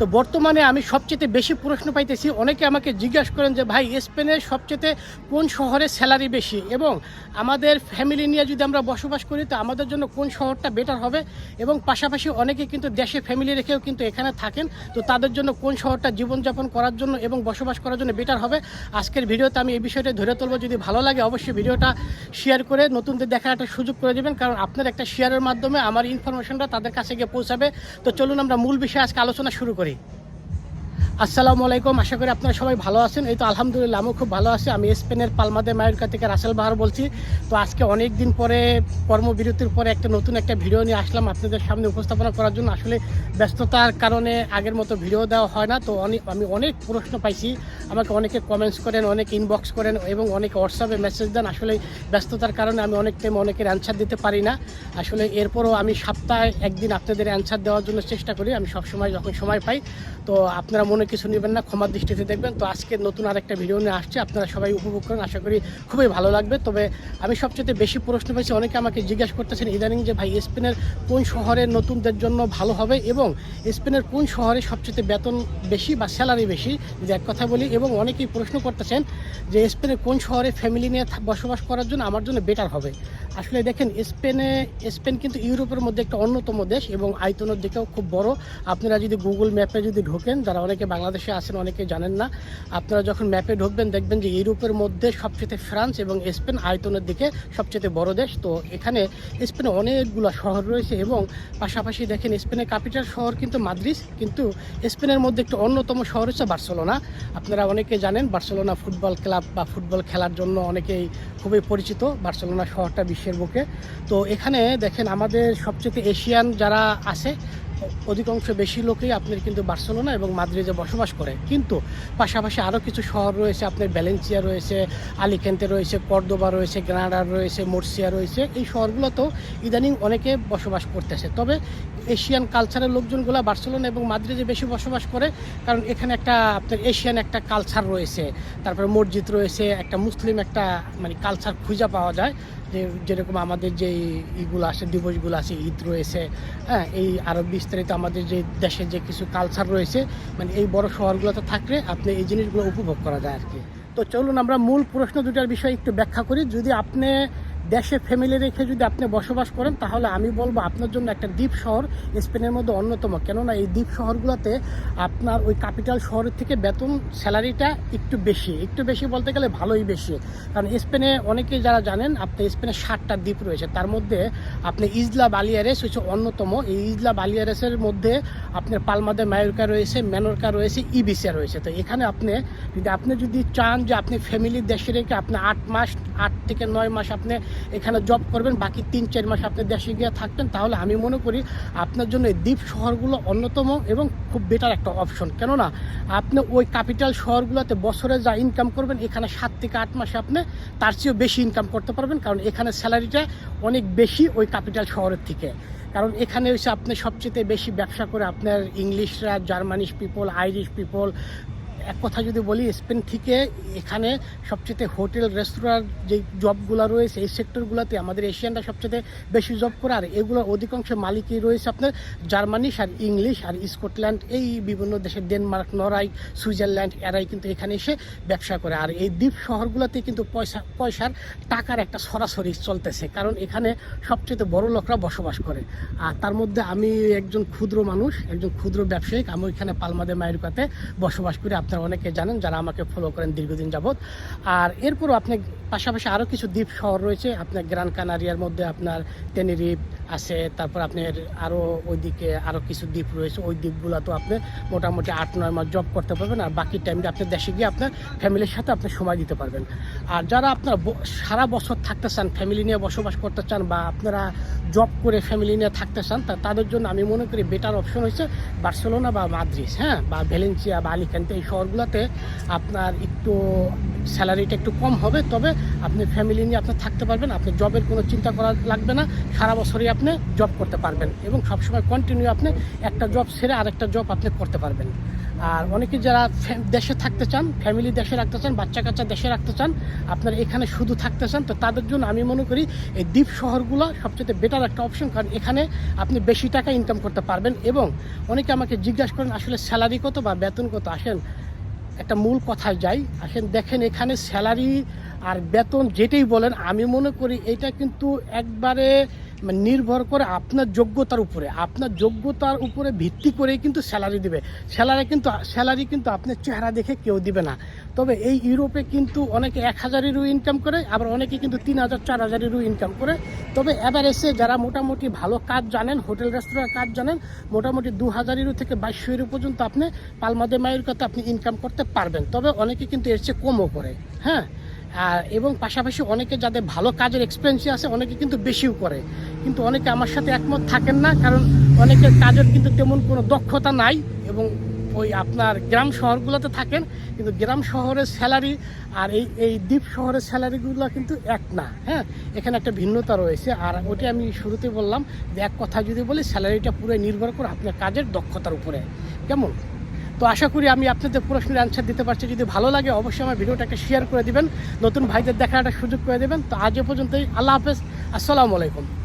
তো বর্তমানে আমি সবচেয়ে বেশি প্রশ্ন পাইতেছি। অনেকে আমাকে জিজ্ঞাসা করেন যে, ভাই স্পেনের সবচেয়ে কোন শহরে স্যালারি বেশি? এবং আমাদের ফ্যামিলি নিয়ে যদি আমরা বসবাস করি, তো আমাদের জন্য কোন শহরটা বেটার হবে? এবং পাশাপাশি অনেকে কিন্তু দেশে ফ্যামিলি রেখেও কিন্তু এখানে থাকেন। তো তাদের জন্য কোন শহরটা জীবনযাপন করার জন্য এবং বসবাস করার জন্য বেটার হবে? আজকের ভিডিওতে আমি এই বিষয়টা ধরে তুলবো। যদি ভালো লাগে, অবশ্যই ভিডিওটা শেয়ার করে নতুনদের দেখার একটা সুযোগ করে দেবেন। কারণ আপনার একটা শেয়ারের মাধ্যমে আমার ইনফরমেশনটা তাদের কাছে গিয়ে পৌঁছাবে। তো চলুন আমরা মূল বিষয়ে আজকে আলোচনা শুরু করি। পারি আসসালামু আলাইকুম, আশা করি আপনারা সবাই ভালো আছেন। এই তো আলহামদুলিল্লাহ, আমিও খুব ভালো আছি। আমি স্পেনের পালমাদে মায়ুরকা থেকে রাসেল বাহার বলছি। তো আজকে অনেক দিন পরে কর্মবিরতির পরে একটা নতুন একটা ভিডিও নিয়ে আসলাম আপনাদের সামনে উপস্থাপনা করার জন্য। আসলে ব্যস্ততার কারণে আগের মতো ভিডিও দেওয়া হয় না। তো অনেক আমি অনেক প্রশ্ন পাইছি। আমাকে অনেকে কমেন্টস করেন, অনেক ইনবক্স করেন এবং অনেকে হোয়াটসঅ্যাপে মেসেজ দেন। আসলে ব্যস্ততার কারণে আমি অনেক টাইম অনেকের অ্যান্সার দিতে পারি না। আসলে এরপরও আমি সপ্তাহে একদিন আপনাদের অ্যান্সার দেওয়ার জন্য চেষ্টা করি। আমি সবসময় যখন সময় পাই, তো আপনারা মনে কিছু নেবেন না, ক্ষমার দৃষ্টিতে দেখবেন। তো আজকে নতুন আরেকটা ভিডিও নিয়ে আসছে, আপনারা সবাই উপভোগ করেন, আশা করি খুবই ভালো লাগবে। তবে আমি সবচেয়ে বেশি প্রশ্ন পেয়েছি, অনেকে আমাকে জিজ্ঞাসা করতেছেন, ইদানিং যে ভাই, স্পেনের কোন শহরে নতুনদের জন্য ভালো হবে? এবং স্পেনের কোন শহরে সবচেয়ে বেতন বেশি বা স্যালারি বেশি? যদি এক কথা বলি, এবং অনেকেই প্রশ্ন করতেছেন যে স্পেনের কোন শহরে ফ্যামিলি নিয়ে বসবাস করার জন্য আমার জন্য বেটার হবে? আসলে দেখেন, স্পেনে, স্পেন কিন্তু ইউরোপের মধ্যে একটা অন্যতম দেশ এবং আয়তনের দিকেও খুব বড়। আপনারা যদি গুগল ম্যাপে যদি ঢোকেন, যারা অনেকে বাংলাদেশে আছেন অনেকে জানেন না। আপনারা যখন ম্যাপে ঢুকবেন, দেখবেন যে ইউরোপের মধ্যে সবচেয়ে ফ্রান্স এবং স্পেন আয়তনের দিকে সবচেয়ে বড় দেশ। তো এখানে স্পেনে অনেকগুলো শহর রয়েছে এবং পাশাপাশি দেখেন স্পেনের ক্যাপিটাল শহর কিন্তু মাদ্রিদ, কিন্তু স্পেনের মধ্যে একটি অন্যতম শহর হচ্ছে বার্সেলোনা। আপনারা অনেকে জানেন বার্সেলোনা ফুটবল ক্লাব বা ফুটবল খেলার জন্য অনেকেই খুবই পরিচিত বার্সেলোনা শহরটা বিশ্বের বুকে। তো এখানে দেখেন আমাদের সবচেয়ে এশিয়ান যারা আছে অধিকাংশ বেশি লোকই আপনার কিন্তু বার্সেলোনা এবং মাদ্রিদে বসবাস করে। কিন্তু পাশাপাশি আরও কিছু শহর রয়েছে, আপনার ব্যালেন্সিয়া রয়েছে আলিকেন্তে রয়েছে, কর্দোবা রয়েছে, গ্রানাডা রয়েছে, মোর্সিয়া রয়েছে। এই শহরগুলোতেও ইদানিং অনেকে বসবাস করতেছে। তবে এশিয়ান কালচারের লোকজনগুলো বার্সেলোনা এবং মাদ্রিদে বেশি বসবাস করে, কারণ এখানে একটা আপনার এশিয়ান একটা কালচার রয়েছে। তারপরে মসজিদ রয়েছে, একটা মুসলিম একটা মানে কালচার খুঁজে পাওয়া যায়। যে যেরকম আমাদের যে ইগুলো আছে দিবসগুলো আছে ঈদ রয়েছে হ্যাঁ এই আরও বিস্তারিত আমাদের যে দেশের যে কিছু কালচার রয়েছে মানে এই বড় শহরগুলোতে থাকলে আপনি এই জিনিসগুলো উপভোগ করা যায় আর কি। তো চলুন আমরা মূল প্রশ্ন দুটার বিষয়ে একটু ব্যাখ্যা করি। যদি আপনি দেশে ফ্যামিলি রেখে যদি আপনি বসবাস করেন, তাহলে আমি বলব আপনার জন্য একটা দ্বীপ শহর, স্পেনের মধ্যে অন্যতম। কেননা এই দ্বীপ শহরগুলোতে আপনার ওই ক্যাপিটাল শহরের থেকে বেতন, স্যালারিটা একটু বেশি। একটু বেশি বলতে গেলে ভালোই বেশি। কারণ স্পেনে অনেকেই যারা জানেন, আপনি স্পেনে ষাটটা দ্বীপ রয়েছে। তার মধ্যে আপনি ইজলা বালিয়ারেস হচ্ছে অন্যতম। এই ইজলা বালিয়ারেসের মধ্যে আপনার পালমাদে মায়োরকা রয়েছে, মেনরকা রয়েছে, ইবিসিয়া রয়েছে। তো এখানে আপনি, যদি আপনি যদি চান যে আপনি ফ্যামিলির দেশে রেখে আপনি আট মাস, আট থেকে নয় মাস আপনি এখানে জব করবেন, বাকি তিন, চার মাস আপনি দেশে গিয়ে থাকবেন তাহলে আমি মনে করি আপনার জন্য এই দ্বীপ শহরগুলো অন্যতম এবং খুব বেটার একটা অপশন কেননা আপনি ওই ক্যাপিটাল শহরগুলোতে বছরে যা ইনকাম করবেন, এখানে সাত থেকে আট মাসে আপনি তার চেয়েও বেশি ইনকাম করতে পারবেন, কারণ এখানে স্যালারিটা অনেক বেশি ওই ক্যাপিটাল শহরের থেকে। কারণ এখানে হচ্ছে আপনি সবচেয়ে বেশি ব্যবসা করে আপনার ইংলিশরা, জার্মানিশ পিপল আইরিশ পিপল এক কথা যদি বলি, স্পেন থেকে এখানে সবচেয়ে হোটেল রেস্তোরাঁর যে জবগুলো রয়েছে, এই সেক্টরগুলোতে আমাদের এশিয়ানরা সবচেয়ে বেশি জব করে। আর এগুলোর অধিকাংশ মালিকই রয়েছে আপনার জার্মানিশ আর ইংলিশ আর স্কটল্যান্ড, এই বিভিন্ন দেশের ডেনমার্ক নরাই সুইজারল্যান্ড, এরাই কিন্তু এখানে এসে ব্যবসা করে। আর এই দ্বীপ শহরগুলোতে কিন্তু পয়সা, পয়সার টাকার একটা সরাসরি চলতেছে, কারণ এখানে সবচেয়ে বড় লোকরা বসবাস করে। আর তার মধ্যে আমি একজন ক্ষুদ্র মানুষ, একজন ক্ষুদ্র ব্যবসায়িক, আমি ওইখানে পালমাদে মায়েরকাতে বসবাস করি। আপনারা অনেকে জানেন যারা আমাকে ফলো করেন দীর্ঘদিন যাবৎ। আর এরপরও আপনি পাশাপাশি আরও কিছু দ্বীপ শহর রয়েছে, আপনার গ্রান কানারিয়ার মধ্যে আপনার টেনিরিপ আছে, তারপর আপনার আরও ওইদিকে আরও কিছু দ্বীপ রয়েছে, ওই দ্বীপগুলো তো আপনি মোটামুটি আট, নয় মাস জব করতে পারবেন আর বাকি টাইমটা আপনি দেশে গিয়ে আপনার ফ্যামিলির সাথে আপনি সময় দিতে পারবেন। আর যারা আপনার সারা বছর থাকতে চান ফ্যামিলি নিয়ে বসবাস করতে চান বা আপনারা জব করে ফ্যামিলি নিয়ে থাকতে চান, তা তাদের জন্য আমি মনে করি বেটার অপশন হচ্ছে বার্সেলোনা বা মাদ্রিস হ্যাঁ? বা ভ্যালেন্সিয়া বা আলিকান্তে এই শহরগুলোতে আপনার একটু স্যালারিটা একটু কম হবে, তবে আপনি ফ্যামিলি নিয়ে আপনি থাকতে পারবেন, আপনি জবের কোনো চিন্তা করা লাগবে না। সারা বছরই আপনি আপনি জব করতে পারবেন এবং সবসময় কন্টিনিউ আপনি একটা জব ছেড়ে আরেকটা জব আপনি করতে পারবেন। আর অনেকে যারা দেশে থাকতে চান ফ্যামিলি দেশে রাখতে চান বাচ্চা কাচ্চা দেশে রাখতে চান, আপনার এখানে শুধু থাকতে চান, তো তাদের জন্য আমি মনে করি এই দ্বীপ শহরগুলো সবচেয়ে বেটার একটা অপশন কারণ এখানে আপনি বেশি টাকা ইনকাম করতে পারবেন এবং অনেকে আমাকে জিজ্ঞাসা করেন, আসলে স্যালারি কত বা বেতন কত? আসেন, একটা মূল কথায় যাই, আসেন দেখেন এখানে স্যালারি আর বেতন যেটাই বলেন, আমি মনে করি এটা কিন্তু একবারে নির্ভর করে আপনার যোগ্যতার উপরে। আপনার যোগ্যতার উপরে ভিত্তি করেই কিন্তু স্যালারি দিবে। স্যালারি কিন্তু স্যালারি কিন্তু আপনার চেহারা দেখে কেউ দিবে না। তবে এই ইউরোপে কিন্তু অনেকে এক হাজারেরও ইনকাম করে, আবার অনেকে কিন্তু তিন হাজার, চার হাজারেরও ইনকাম করে। তবে এভারেজে যারা মোটামুটি ভালো কাজ জানেন, হোটেল রেস্তোরাঁর কাজ জানেন, মোটামুটি দু হাজারেরও থেকে বাইশশো ইউরো পর্যন্ত আপনি পালমাদে মায়ের কথা আপনি ইনকাম করতে পারবেন। তবে অনেকে কিন্তু এর চেয়ে কমও করে। হ্যাঁ? আর এবং পাশাপাশি অনেকে যাদের ভালো কাজের এক্সপিরিয়েন্স আছে, অনেকে কিন্তু বেশিও করে। কিন্তু অনেকে আমার সাথে একমত থাকেন না, কারণ অনেকের কাজের কিন্তু তেমন কোনো দক্ষতা নাই এবং ওই আপনার গ্রাম শহরগুলোতে থাকেন, কিন্তু গ্রাম শহরের স্যালারি আর এই এই দ্বীপ শহরের স্যালারিগুলো কিন্তু এক না হ্যাঁ? এখানে একটা ভিন্নতা রয়েছে। আর ওটা আমি শুরুতে বললাম যে এক কথা যদি বলি স্যালারিটা পুরো নির্ভর করে আপনার কাজের দক্ষতার উপরে। কেমন? তো আশা করি আমি আপনাদের প্রশ্নের অ্যান্সার দিতে পারছি। যদি ভালো লাগে, অবশ্যই আমার ভিডিওটাকে শেয়ার করে দেবেন। নতুন ভাইদের দেখার একটা সুযোগ করে দেবেন। তো আজ পর্যন্তই। আল্লাহ হাফেজ। আসসালামু আলাইকুম।